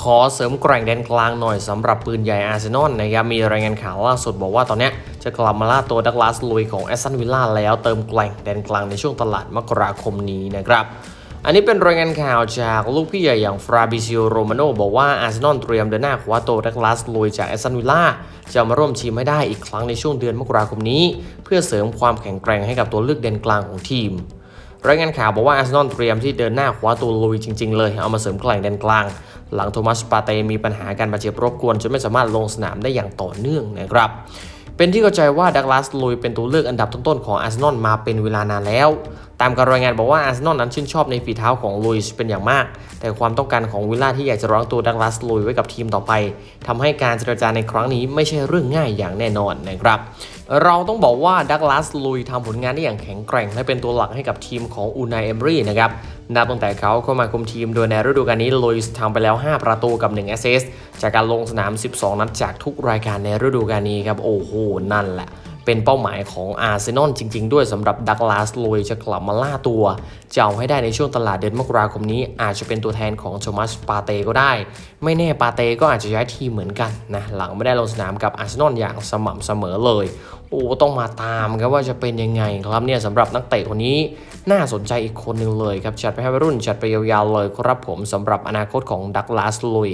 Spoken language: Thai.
ขอเสริมแกร่งแดนกลางหน่อยสำหรับปืนใหญ่อาร์เซนอลนะครับมีรายงานข่าวล่าสุดบอกว่าตอนนี้จะกลับมาล่าตัวดักลาสลุยของแอสตันวิลล่าแล้วเติมแกร่งแดนกลางในช่วงตลาดมกราคมนี้นะครับอันนี้เป็นรายงานข่าวจากลูกพี่ใหญ่อย่างฟราบิซิโอโรมาโนบอกว่าอาร์เซนอลเตรียมเดินหน้าคว้าตัวดักลาสลุยจากแอสตันวิลล่าจะมาร่วมทีมให้ได้อีกครั้งในช่วงเดือนมกราคมนี้ เพื่อเสริมความแข็งแกร่งให้กับตัวเลือกแดนกลางของทีม รายงานข่าวบอกว่าอาร์เซนอลเตรียมที่เดินหน้าคว้าตัวลุยจริง ๆ เลย เอามาเสริมแกล่งแดนกลาง หลังโทมัสปาเตมีปัญหาการบาดเจ็บรบกวนจนไม่สามารถลงสนามได้อย่างต่อเนื่องนะครับ เป็นที่เข้าใจว่าดักลาสลุยเป็นตัวเลือกอันดับต้นๆของอาร์เซนอลมาเป็นเวลานานแล้วตามการรายงานบอกว่าอาร์เซนอลนั้นชื่นชอบในฝีเท้าของลุยส์เป็นอย่างมาก แต่ความต้องการของวิลล่าที่อยากจะร้องตัวดักลาสลุยไว้กับทีมต่อไปทำให้การเจรจาในครั้งนี้ไม่ใช่เรื่องง่ายอย่างแน่นอนนะครับ เราต้องบอกว่าดักลาสลุยทำผลงานได้อย่างแข็งแกร่ง และเป็นตัวหลักให้กับทีมของอูนายเอมรี่นะครับนับตั้งแต่เขาเข้ามาคุมทีมโดยในฤดูกาลนี้ลุยส์ทำไปแล้ว 5 ประตูกับ1แอสเซสจากการลงสนาม 12 นัดจากทุกรายการในฤดูกาลนี้ครับโอ้โหนั่นแหละ เป็นเป้าหมายของอาร์เซนอลจริง ๆ ด้วยสำหรับดักลาสลุยจะกลับมาล่าตัว จะเอาให้ได้ในช่วงตลาดเดือนมกราคมนี้ อาจจะเป็นตัวแทนของโทมัสปาเตก็ได้ ไม่แน่ปาเตก็อาจจะย้ายทีมเหมือนกันนะหลังไม่ได้ลงสนามกับอาร์เซนอลอย่างสม่ำเสมอเลย โอ้ต้องมาตามครับว่าจะเป็นยังไงครับเนี่ยสำหรับนักเตะคนนี้น่าสนใจอีกคนหนึ่งเลยครับจัดไปให้วัยรุ่นจัดไปยาวๆเลยครับผมสำหรับอนาคตของดักลาสลุย